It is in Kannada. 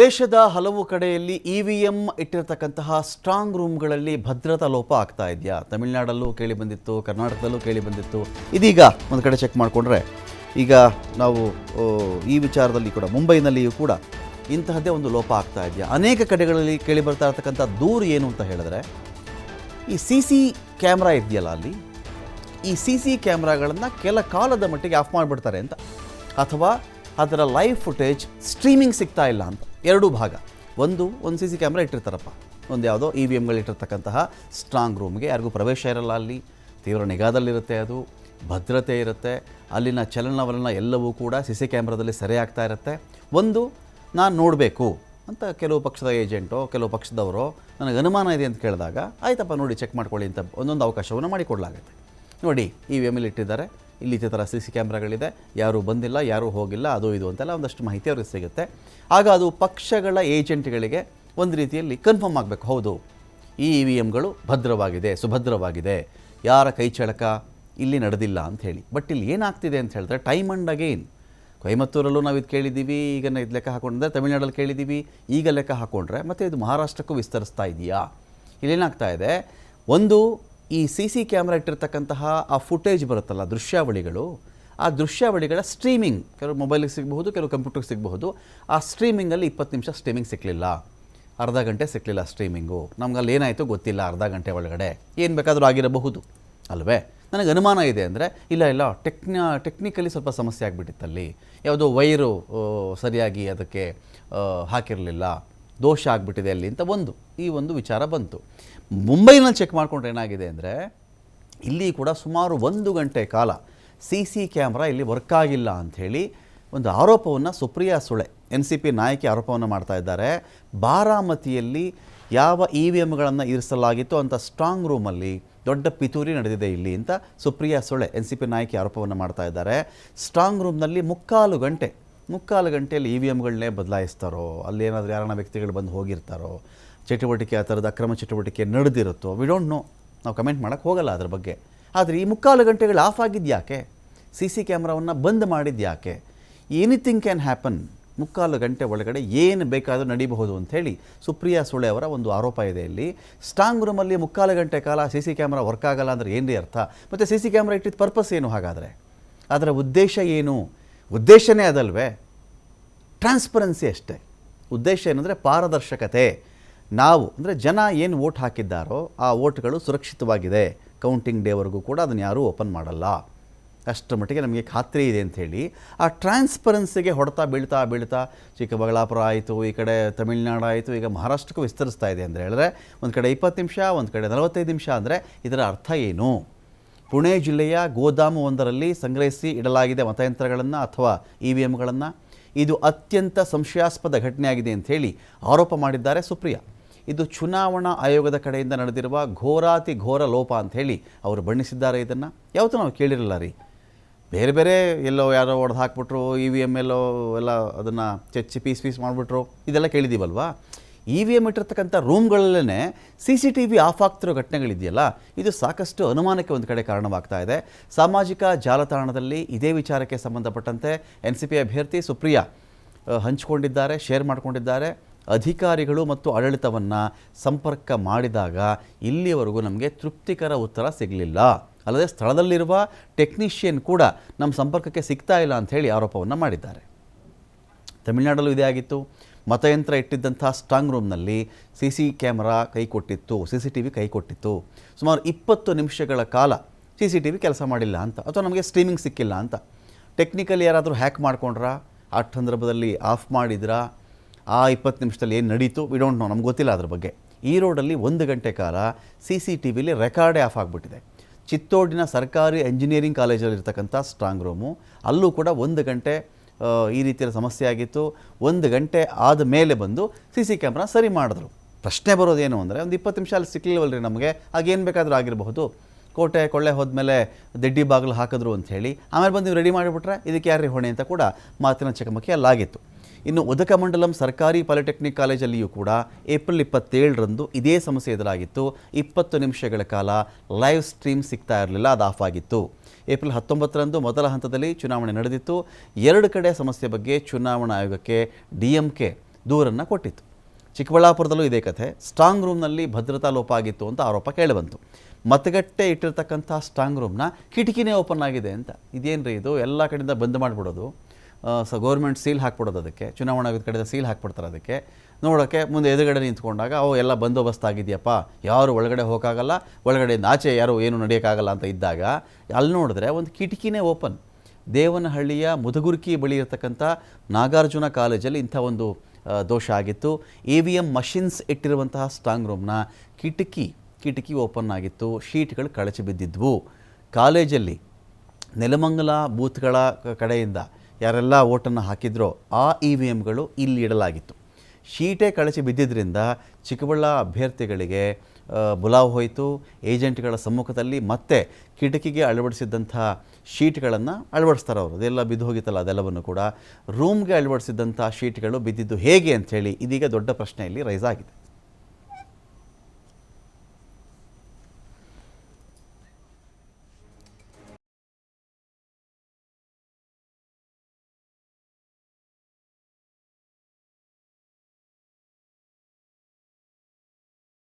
ದೇಶದ ಹಲವು ಕಡೆಯಲ್ಲಿ ಇ ವಿ ಎಂ ಇಟ್ಟಿರತಕ್ಕಂತಹ ಸ್ಟ್ರಾಂಗ್ ರೂಮ್ಗಳಲ್ಲಿ ಭದ್ರತಾ ಲೋಪ ಆಗ್ತಾ ಇದೆಯಾ? ತಮಿಳುನಾಡಲ್ಲೂ ಕೇಳಿ ಬಂದಿತ್ತು, ಕರ್ನಾಟಕದಲ್ಲೂ ಕೇಳಿ ಬಂದಿತ್ತು. ಇದೀಗ ಒಂದು ಕಡೆ ಚೆಕ್ ಮಾಡಿಕೊಂಡ್ರೆ ಈಗ ನಾವು ಈ ವಿಚಾರದಲ್ಲಿ ಕೂಡ, ಮುಂಬೈನಲ್ಲಿಯೂ ಕೂಡ ಇಂತಹದ್ದೇ ಒಂದು ಲೋಪ ಆಗ್ತಾ ಇದೆಯಾ? ಅನೇಕ ಕಡೆಗಳಲ್ಲಿ ಕೇಳಿ ಬರ್ತಾ ಇರತಕ್ಕಂಥ ದೂರು ಏನು ಅಂತ ಹೇಳಿದ್ರೆ, ಈ ಸಿ ಸಿ ಕ್ಯಾಮ್ರಾ ಇದೆಯಲ್ಲ ಅಲ್ಲಿ, ಈ ಸಿ ಸಿ ಕ್ಯಾಮ್ರಾಗಳನ್ನು ಕೆಲ ಕಾಲದ ಮಟ್ಟಿಗೆ ಆಫ್ ಮಾಡಿಬಿಡ್ತಾರೆ ಅಂತ. ಅಥವಾ ಅದರ ಲೈವ್ ಫುಟೇಜ್ ಸ್ಟ್ರೀಮಿಂಗ್ ಸಿಗ್ತಾ ಇಲ್ಲ ಅಂತ. ಎರಡೂ ಭಾಗ. ಒಂದು ಒಂದು ಸಿ ಸಿ ಕ್ಯಾಮ್ರಾ ಇಟ್ಟಿರ್ತಾರಪ್ಪ. ಒಂದು ಯಾವುದೋ ಇ ವಿ ಎಮ್ಗಳಿಟ್ಟಿರ್ತಕ್ಕಂತಹ ಸ್ಟ್ರಾಂಗ್ ರೂಮ್ಗೆ ಯಾರಿಗೂ ಪ್ರವೇಶ ಇರಲ್ಲ ಅಲ್ಲಿ. ತೀವ್ರ ನಿಗಾದಲ್ಲಿರುತ್ತೆ ಅದು. ಭದ್ರತೆ ಇರುತ್ತೆ. ಅಲ್ಲಿನ ಚಲನವಲನ ಎಲ್ಲವೂ ಕೂಡ ಸಿ ಸಿ ಕ್ಯಾಮ್ರಾದಲ್ಲಿ ಸೆರೆ ಆಗ್ತಾ ಇರುತ್ತೆ. ಒಂದು, ನಾನು ನೋಡಬೇಕು ಅಂತ ಕೆಲವು ಪಕ್ಷದ ಏಜೆಂಟೋ ಕೆಲವು ಪಕ್ಷದವರೋ ನನಗೆ ಅನುಮಾನ ಇದೆ ಅಂತ ಕೇಳಿದಾಗ, ಆಯ್ತಪ್ಪ, ನೋಡಿ ಚೆಕ್ ಮಾಡ್ಕೊಳ್ಳಿ ಅಂತ ಒಂದೊಂದು ಅವಕಾಶವನ್ನು ಮಾಡಿಕೊಡಲಾಗುತ್ತೆ. ನೋಡಿ ಇ ವಿ ಎಂ ಇಟ್ಟಿದ್ದಾರೆ. ಇಲ್ಲಿ ಇದೇ ಥರ ಸಿ ಸಿ ಕ್ಯಾಮ್ರಾಗಳಿದೆ. ಯಾರೂ ಬಂದಿಲ್ಲ, ಯಾರೂ ಹೋಗಿಲ್ಲ, ಅದು ಇದು ಅಂತೆಲ್ಲ ಒಂದಷ್ಟು ಮಾಹಿತಿ ಅವ್ರಿಗೆ ಸಿಗುತ್ತೆ. ಆಗ ಅದು ಪಕ್ಷಗಳ ಏಜೆಂಟ್ಗಳಿಗೆ ಒಂದು ರೀತಿಯಲ್ಲಿ ಕನ್ಫರ್ಮ್ ಆಗಬೇಕು. ಹೌದು, ಈ ಇ ವಿ ಎಮ್ಗಳು ಭದ್ರವಾಗಿದೆ, ಸುಭದ್ರವಾಗಿದೆ. ಯಾರ ಕೈ ಚಳಕ ಇಲ್ಲಿ ನಡೆದಿಲ್ಲ ಅಂತ ಹೇಳಿ. ಬಟ್ ಇಲ್ಲಿ ಏನಾಗ್ತಿದೆ ಅಂತ ಹೇಳಿದ್ರೆ ಟೈಮ್ ಅಂಡ್ ಅಗೇನ್ ಕೊಯಮತ್ತೂರಲ್ಲೂ ನಾವು ಇದು ಕೇಳಿದ್ದೀವಿ ಈಗ ಇದು ಲೆಕ್ಕ ಹಾಕೊಂಡ್ರೆ, ತಮಿಳ್ನಾಡಲ್ಲಿ ಕೇಳಿದ್ದೀವಿ ಈಗ ಲೆಕ್ಕ ಹಾಕೊಂಡ್ರೆ, ಮತ್ತು ಇದು ಮಹಾರಾಷ್ಟ್ರಕ್ಕೂ ವಿಸ್ತರಿಸ್ತಾ ಇದೆಯಾ? ಇಲ್ಲೇನಾಗ್ತಾ ಇದೆ? ಒಂದು ಈ ಸಿ ಸಿ ಕ್ಯಾಮ್ರಾ ಇಟ್ಟಿರ್ತಕ್ಕಂತಹ ಆ ಫುಟೇಜ್ ಬರುತ್ತಲ್ಲ, ದೃಶ್ಯಾವಳಿಗಳು, ಆ ದೃಶ್ಯಾವಳಿಗಳ ಸ್ಟ್ರೀಮಿಂಗ್ ಕೆಲವು ಮೊಬೈಲಿಗೆ ಸಿಗಬಹುದು ಕೆಲವು ಕಂಪ್ಯೂಟರ್ಗೆ ಸಿಗಬಹುದು. ಆ ಸ್ಟ್ರೀಮಿಂಗಲ್ಲಿ ಇಪ್ಪತ್ತು ನಿಮಿಷ ಸ್ಟ್ರೀಮಿಂಗ್ ಸಿಕ್ಕಲಿಲ್ಲ ಅರ್ಧ ಗಂಟೆ ಸಿಕ್ಕಲಿಲ್ಲ ಸ್ಟ್ರೀಮಿಂಗು ನಮ್ಗೆ ಅಲ್ಲಿ ಏನಾಯಿತು ಗೊತ್ತಿಲ್ಲ ಅರ್ಧ ಗಂಟೆ ಒಳಗಡೆ. ಏನು ಬೇಕಾದರೂ ಆಗಿರಬಹುದು. ಅಲ್ವೇ? ನನಗೆ ಅನುಮಾನ ಇದೆ ಅಂದರೆ, ಇಲ್ಲ ಇಲ್ಲ ಟೆಕ್ನ ಟೆಕ್ನಿಕಲಿ ಸ್ವಲ್ಪ ಸಮಸ್ಯೆ ಆಗಿಬಿಟ್ಟಿತ್ತಲ್ಲಿ. ಯಾವುದೋ ವೈರು ಸರಿಯಾಗಿ ಅದಕ್ಕೆ ಹಾಕಿರಲಿಲ್ಲ. ದೋಷ ಆಗಿಬಿಟ್ಟಿದೆ ಅಲ್ಲಿ ಅಂತ ಒಂದು, ಈ ಒಂದು ವಿಚಾರ ಬಂತು. ಮುಂಬೈನಲ್ಲಿ ಚೆಕ್ ಮಾಡಿಕೊಂಡ್ರೆ ಏನಾಗಿದೆ ಅಂದರೆ, ಇಲ್ಲಿ ಕೂಡ ಸುಮಾರು ಒಂದು ಗಂಟೆ ಕಾಲ ಸಿ ಸಿ ಕ್ಯಾಮ್ರಾ ಇಲ್ಲಿ ವರ್ಕ್ ಆಗಿಲ್ಲ ಅಂಥೇಳಿ ಒಂದು ಆರೋಪವನ್ನು Supriya Sule, N C P ನಾಯಕಿ ಆರೋಪವನ್ನು ಮಾಡ್ತಾ ಇದ್ದಾರೆ. ಬಾರಾಮತಿಯಲ್ಲಿ ಯಾವ ಇ ವಿ ಎಮ್ಗಳನ್ನು ಇರಿಸಲಾಗಿತ್ತು ಅಂತ ಸ್ಟ್ರಾಂಗ್ ರೂಮಲ್ಲಿ ದೊಡ್ಡ ಪಿತೂರಿ ನಡೆದಿದೆ ಇಲ್ಲಿ ಅಂತ Supriya Sule, N C P ನಾಯಕಿ ಆರೋಪವನ್ನು ಮಾಡ್ತಾ ಇದ್ದಾರೆ. ಸ್ಟ್ರಾಂಗ್ ರೂಮ್ನಲ್ಲಿ ಮುಕ್ಕಾಲು ಗಂಟೆ ಮುಕ್ಕಾಲು ಗಂಟೆಯಲ್ಲಿ ಇ ವಿ ಎಮ್ಗಳನ್ನೇ ಬದಲಾಯಿಸ್ತಾರೋ ಅಲ್ಲೇನಾದರೂ ಯಾರನ್ನ ವ್ಯಕ್ತಿಗಳು ಬಂದು ಹೋಗಿರ್ತಾರೋ, ಚಟುವಟಿಕೆ, ಆ ಥರದ ಅಕ್ರಮ ಚಟುವಟಿಕೆ ನಡೆದಿರುತ್ತೋ ವಿ ಡೋಂಟ್ ನೋ ನಾವು ಕಮೆಂಟ್ ಮಾಡೋಕ್ಕೆ ಹೋಗಲ್ಲ ಅದ್ರ ಬಗ್ಗೆ. ಆದರೆ ಈ ಮುಕ್ಕಾಲು ಗಂಟೆಗಳು ಆಫ್ ಆಗಿದ್ಯಾಕೆ? ಸಿ ಸಿ ಕ್ಯಾಮ್ರಾವನ್ನು ಬಂದ್ ಮಾಡಿದ್ಯಾಕೆ? ಎನಿಥಿಂಗ್ ಕ್ಯಾನ್ ಹ್ಯಾಪನ್ ಮುಕ್ಕಾಲು ಗಂಟೆ ಒಳಗಡೆ ಏನು ಬೇಕಾದರೂ ನಡೀಬಹುದು ಅಂಥೇಳಿ ಸುಪ್ರಿಯಾ ಸುಳೆ ಅವರ ಒಂದು ಆರೋಪ ಇದೆ ಇಲ್ಲಿ. ಸ್ಟ್ರಾಂಗ್ ರೂಮಲ್ಲಿ ಮುಕ್ಕಾಲು ಗಂಟೆ ಕಾಲ ಸಿ ಸಿ ಕ್ಯಾಮ್ರಾ ವರ್ಕ್ ಆಗಲ್ಲ ಅಂದರೆ ಏನ್ರಿ ಅರ್ಥ? ಮತ್ತು ಸಿ ಸಿ ಕ್ಯಾಮ್ರಾ ಇಟ್ಟಿದ್ದ ಪರ್ಪಸ್ ಏನು ಹಾಗಾದರೆ? ಅದರ ಉದ್ದೇಶ ಏನು? ಉದ್ದೇಶನೇ ಅದಲ್ವೇ? ಟ್ರಾನ್ಸ್ಪರೆನ್ಸಿ ಅಷ್ಟೇ. ಉದ್ದೇಶ ಏನಂದರೆ ಪಾರದರ್ಶಕತೆ. ನಾವು, ಅಂದರೆ ಜನ ಏನು ವೋಟ್ ಹಾಕಿದ್ದಾರೋ ಆ ವೋಟ್ಗಳು ಸುರಕ್ಷಿತವಾಗಿದೆ. ಕೌಂಟಿಂಗ್ ಡೇವರೆಗೂ ಕೂಡ ಅದನ್ನು ಯಾರೂ ಓಪನ್ ಮಾಡಲ್ಲ. ಅಷ್ಟರ ಮಟ್ಟಿಗೆ ನಮಗೆ ಖಾತ್ರಿ ಇದೆ ಅಂಥೇಳಿ ಆ ಟ್ರಾನ್ಸ್ಪರೆನ್ಸಿಗೆ ಹೊಡೆತಾ ಬೀಳ್ತಾ ಬೀಳ್ತಾ ಚಿಕ್ಕಬಳ್ಳಾಪುರ ಆಯಿತು, ಈ ಕಡೆ ತಮಿಳ್ನಾಡು ಆಯಿತು, ಈಗ ಮಹಾರಾಷ್ಟ್ರಕ್ಕೂ ವಿಸ್ತರಿಸ್ತಾ ಇದೆ ಅಂದರೆ ಹೇಳಿದ್ರೆ ಒಂದು ಕಡೆ ಇಪ್ಪತ್ತು ನಿಮಿಷ, ಒಂದು ಕಡೆ ನಲವತ್ತೈದು ನಿಮಿಷ ಅಂದರೆ ಇದರ ಅರ್ಥ ಏನು? ಪುಣೆ ಜಿಲ್ಲೆಯ ಗೋದಾಮು ಒಂದರಲ್ಲಿ ಸಂಗ್ರಹಿಸಿ ಇಡಲಾಗಿದೆ ಮತಯಂತ್ರಗಳನ್ನು ಅಥವಾ ಇ ವಿ ಎಮ್ಗಳನ್ನು ಇದು ಅತ್ಯಂತ ಸಂಶಯಾಸ್ಪದ ಘಟನೆಯಾಗಿದೆ ಅಂಥೇಳಿ ಆರೋಪ ಮಾಡಿದ್ದಾರೆ ಸುಪ್ರಿಯಾ. ಇದು ಚುನಾವಣಾ ಆಯೋಗದ ಕಡೆಯಿಂದ ನಡೆದಿರುವ ಘೋರಾತಿ ಘೋರ ಲೋಪ ಅಂಥೇಳಿ ಅವರು ಬಣ್ಣಿಸಿದ್ದಾರೆ ಇದನ್ನು. ಯಾವತ್ತೂ ನಾವು ಕೇಳಿರಲ್ಲ ರೀ. ಬೇರೆ ಬೇರೆ ಎಲ್ಲೋ ಯಾರೋ ಹೊಡೆದು ಹಾಕ್ಬಿಟ್ರು ಇ ವಿ ಎಂ ಎಲ್ಲೋ ಎಲ್ಲ ಅದನ್ನು ಚೆಚ್ಚಿ ಪೀಸ್ ಪೀಸ್ ಮಾಡಿಬಿಟ್ರು, ಇದೆಲ್ಲ ಕೇಳಿದ್ದೀವಲ್ವಾ ಇ ವಿ ಎಂ ಇಟ್ಟಿರ್ತಕ್ಕಂಥ ರೂಮ್ಗಳಲ್ಲೇ C C T V off ಆಗ್ತಿರೋ ಘಟನೆಗಳಿದೆಯಲ್ಲ, ಇದು ಸಾಕಷ್ಟು ಅನುಮಾನಕ್ಕೆ ಒಂದು ಕಡೆ ಕಾರಣವಾಗ್ತಾ ಇದೆ. ಸಾಮಾಜಿಕ ಜಾಲತಾಣದಲ್ಲಿ ಇದೇ ವಿಚಾರಕ್ಕೆ ಸಂಬಂಧಪಟ್ಟಂತೆ ಎನ್ ಸಿ ಪಿ ಅಭ್ಯರ್ಥಿ ಸುಪ್ರಿಯಾ ಹಂಚಿಕೊಂಡಿದ್ದಾರೆ, ಶೇರ್ ಮಾಡಿಕೊಂಡಿದ್ದಾರೆ. ಅಧಿಕಾರಿಗಳು ಮತ್ತು ಆಡಳಿತವನ್ನು ಸಂಪರ್ಕ ಮಾಡಿದಾಗ ಇಲ್ಲಿಯವರೆಗೂ ನಮಗೆ ತೃಪ್ತಿಕರ ಉತ್ತರ ಸಿಗಲಿಲ್ಲ. ಅಲ್ಲದೆ ಸ್ಥಳದಲ್ಲಿರುವ ಟೆಕ್ನಿಷಿಯನ್ ಕೂಡ ನಮ್ಮ ಸಂಪರ್ಕಕ್ಕೆ ಸಿಗ್ತಾ ಇಲ್ಲ ಅಂಥೇಳಿ ಆರೋಪವನ್ನು ಮಾಡಿದ್ದಾರೆ. ತಮಿಳುನಾಡಲ್ಲೂ ಇದೇ ಆಗಿತ್ತು. ಮತಯಂತ್ರ ಇಟ್ಟಿದ್ದಂಥ ಸ್ಟ್ರಾಂಗ್ ರೂಮ್ನಲ್ಲಿ ಸಿ ಸಿ ಕ್ಯಾಮರಾ ಕೈ ಕೊಟ್ಟಿತ್ತು ಸಿ ಸಿ ಟಿ ವಿ ಕೈ ಕೊಟ್ಟಿತ್ತು ಸುಮಾರು ಇಪ್ಪತ್ತು ನಿಮಿಷಗಳ ಕಾಲ ಸಿ ಸಿ ಟಿ ವಿ ಕೆಲಸ ಮಾಡಿಲ್ಲ ಅಂತ, ಅಥವಾ ನಮಗೆ ಸ್ಟ್ರೀಮಿಂಗ್ ಸಿಕ್ಕಿಲ್ಲ ಅಂತ. ಟೆಕ್ನಿಕಲಿ ಯಾರಾದರೂ ಹ್ಯಾಕ್ ಮಾಡ್ಕೊಂಡ್ರಾ? ಆ ಸಂದರ್ಭದಲ್ಲಿ ಆಫ್ ಮಾಡಿದ್ರಾ? ಆ ಇಪ್ಪತ್ತು ನಿಮಿಷದಲ್ಲಿ ಏನು ನಡೀತು? ವಿ ಡೋಂಟ್ ನೋ ನಮ್ಗೆ ಗೊತ್ತಿಲ್ಲ ಅದ್ರ ಬಗ್ಗೆ. ಈ ರೋಡಲ್ಲಿ ಒಂದು ಗಂಟೆ ಕಾಲ ಸಿ ಸಿ ಟಿ ವಿಲಿ ರೆಕಾರ್ಡೇ ಆಫ್ ಆಗಿಬಿಟ್ಟಿದೆ. ಚಿತ್ತೋಡಿನ ಸರ್ಕಾರಿ ಎಂಜಿನಿಯರಿಂಗ್ ಕಾಲೇಜಲ್ಲಿರ್ತಕ್ಕಂಥ ಸ್ಟ್ರಾಂಗ್ ರೂಮು. ಅಲ್ಲೂ ಕೂಡ ಒಂದು ಗಂಟೆ ಈ ರೀತಿಯ ಸಮಸ್ಯೆ ಆಗಿತ್ತು. ಒಂದು ಗಂಟೆ ಆದ ಮೇಲೆ ಬಂದು ಸಿ ಸಿ ಕ್ಯಾಮ್ರಾ ಸರಿ ಮಾಡಿದ್ರು. ಪ್ರಶ್ನೆ ಬರೋದೇನು ಅಂದರೆ ಒಂದು ಇಪ್ಪತ್ತು ನಿಮಿಷ ಅಲ್ಲಿ ಸಿಕ್ಲಿಲ್ವಲ್ರಿ ನಮಗೆ ಆಗೇನು ಬೇಕಾದರೂ ಆಗಿರಬಹುದು. ಕೋಟೆ, ಕೊಳ್ಳೆ ಹೋದ್ಮೇಲೆ ದಿಡ್ಡಿ ಬಾಗಿಲು ಹಾಕಿದ್ರು ಅಂತ ಹೇಳಿ, ಆಮೇಲೆ ಬಂದು ನೀವು ರೆಡಿ ಮಾಡಿಬಿಟ್ರೆ, ಇದಕ್ಕೆ ಯಾರ್ರಿ ಹೊಣೆ ಅಂತ ಕೂಡ ಮಾತಿನ ಚಕಮಕಿ ಅಲ್ಲಾಗಿತ್ತು ಇನ್ನು ಉದಕಮಂಡಲಂ ಸರ್ಕಾರಿ ಪಾಲಿಟೆಕ್ನಿಕ್ ಕಾಲೇಜಲ್ಲಿಯೂ ಕೂಡ ಏಪ್ರಿಲ್ ಇಪ್ಪತ್ತೇಳರಂದು ಇದೇ ಸಮಸ್ಯೆ ಎದುರಾಗಿತ್ತು. ಇಪ್ಪತ್ತು ನಿಮಿಷಗಳ ಕಾಲ ಲೈವ್ ಸ್ಟ್ರೀಮ್ ಸಿಗ್ತಾ ಇರಲಿಲ್ಲ, ಅದು ಆಫ್ ಆಗಿತ್ತು. ಏಪ್ರಿಲ್ ಹತ್ತೊಂಬತ್ತರಂದು ಮೊದಲ ಹಂತದಲ್ಲಿ ಚುನಾವಣೆ ನಡೆದಿತ್ತು. ಎರಡು ಕಡೆ ಸಮಸ್ಯೆ ಬಗ್ಗೆ ಚುನಾವಣಾ ಆಯೋಗಕ್ಕೆ ಡಿ ಎಂ ಕೆ ದೂರನ್ನು ಕೊಟ್ಟಿತ್ತು. ಚಿಕ್ಕಬಳ್ಳಾಪುರದಲ್ಲೂ ಇದೇ ಕಥೆ. ಸ್ಟ್ರಾಂಗ್ ರೂಮ್ನಲ್ಲಿ ಭದ್ರತಾ ಲೋಪ ಆಗಿತ್ತು ಅಂತ ಆರೋಪ ಕೇಳಿಬಂತು. ಮತಗಟ್ಟೆ ಇಟ್ಟಿರ್ತಕ್ಕಂಥ ಸ್ಟ್ರಾಂಗ್ ರೂಮ್ನ ಕಿಟಕಿನೇ ಓಪನ್ ಆಗಿದೆ ಅಂತ. ಇದೇನು ರೀ ಇದು? ಎಲ್ಲ ಕಡೆಯಿಂದ ಬಂದ್ ಮಾಡಿಬಿಡೋದು? ಸ ಗೌರ್ಮೆಂಟ್ ಸೀಲ್ ಹಾಕ್ಬಿಡೋದು ಅದಕ್ಕೆ. ಚುನಾವಣಾ ಆಯೋಗದ ಕಡೆಯಿಂದ ಸೀಲ್ ಹಾಕ್ಬಿಡ್ತಾರೆ ಅದಕ್ಕೆ. ನೋಡೋಕ್ಕೆ ಮುಂದೆ ಎದುರುಗಡೆ ನಿಂತ್ಕೊಂಡಾಗ, ಅವು ಎಲ್ಲ ಬಂದೋಬಸ್ತ್ ಆಗಿದೆಯಪ್ಪ. ಯಾರು ಒಳಗಡೆ ಹೋಗೋಕ್ಕಾಗಲ್ಲ ಒಳಗಡೆ ಆಚೆ ಯಾರು ಏನು ನಡೆಯೋಕ್ಕಾಗಲ್ಲ ಅಂತ ಇದ್ದಾಗ, ಅಲ್ಲಿ ನೋಡಿದ್ರೆ ಒಂದು ಕಿಟಕಿನೇ ಓಪನ್ ದೇವನಹಳ್ಳಿಯ ಮುದಗುರ್ಕಿ ಬಳಿ ಇರತಕ್ಕಂಥ ನಾಗಾರ್ಜುನ ಕಾಲೇಜಲ್ಲಿ ಇಂಥ ಒಂದು ದೋಷ ಆಗಿತ್ತು. ಎ ವಿ ಎಂ ಮಷಿನ್ಸ್ ಇಟ್ಟಿರುವಂತಹ ಸ್ಟ್ರಾಂಗ್ ರೂಮ್ನ ಕಿಟಕಿ ಕಿಟಕಿ ಓಪನ್ ಆಗಿತ್ತು. ಶೀಟ್ಗಳು ಕಳಚಿ ಬಿದ್ದಿದ್ವು. ಕಾಲೇಜಲ್ಲಿ ನೆಲಮಂಗಲ ಬೂತ್ಗಳ ಕಡೆಯಿಂದ ಯಾರೆಲ್ಲ ಓಟನ್ನು ಹಾಕಿದ್ರೋ ಆ ಇ ವಿ ಎಮ್ಗಳು ಇಲ್ಲಿ ಇಡಲಾಗಿತ್ತು. ಶೀಟೇ ಕಳಚಿ ಬಿದ್ದಿದ್ದರಿಂದ ಚಿಕ್ಕಬಳ್ಳ ಅಭ್ಯರ್ಥಿಗಳಿಗೆ ಬುಲಾವ್ ಹೋಯಿತು. ಏಜೆಂಟ್ಗಳ ಸಮ್ಮುಖದಲ್ಲಿ ಮತ್ತೆ ಕಿಟಕಿಗೆ ಅಳವಡಿಸಿದ್ದಂಥ ಶೀಟ್ಗಳನ್ನು ಅಳವಡಿಸ್ತಾರೆ ಅವರು. ಅದೆಲ್ಲ ಬಿದ್ದು ಹೋಗಿತ್ತಲ್ಲ, ಅದೆಲ್ಲವನ್ನು ಕೂಡ. ರೂಮ್ಗೆ ಅಳವಡಿಸಿದ್ದಂಥ ಶೀಟ್ಗಳು ಬಿದ್ದಿದ್ದು ಹೇಗೆ ಅಂಥೇಳಿ ಇದೀಗ ದೊಡ್ಡ ಪ್ರಶ್ನೆಯಲ್ಲಿ ರೈಸ್ ಆಗಿದೆ.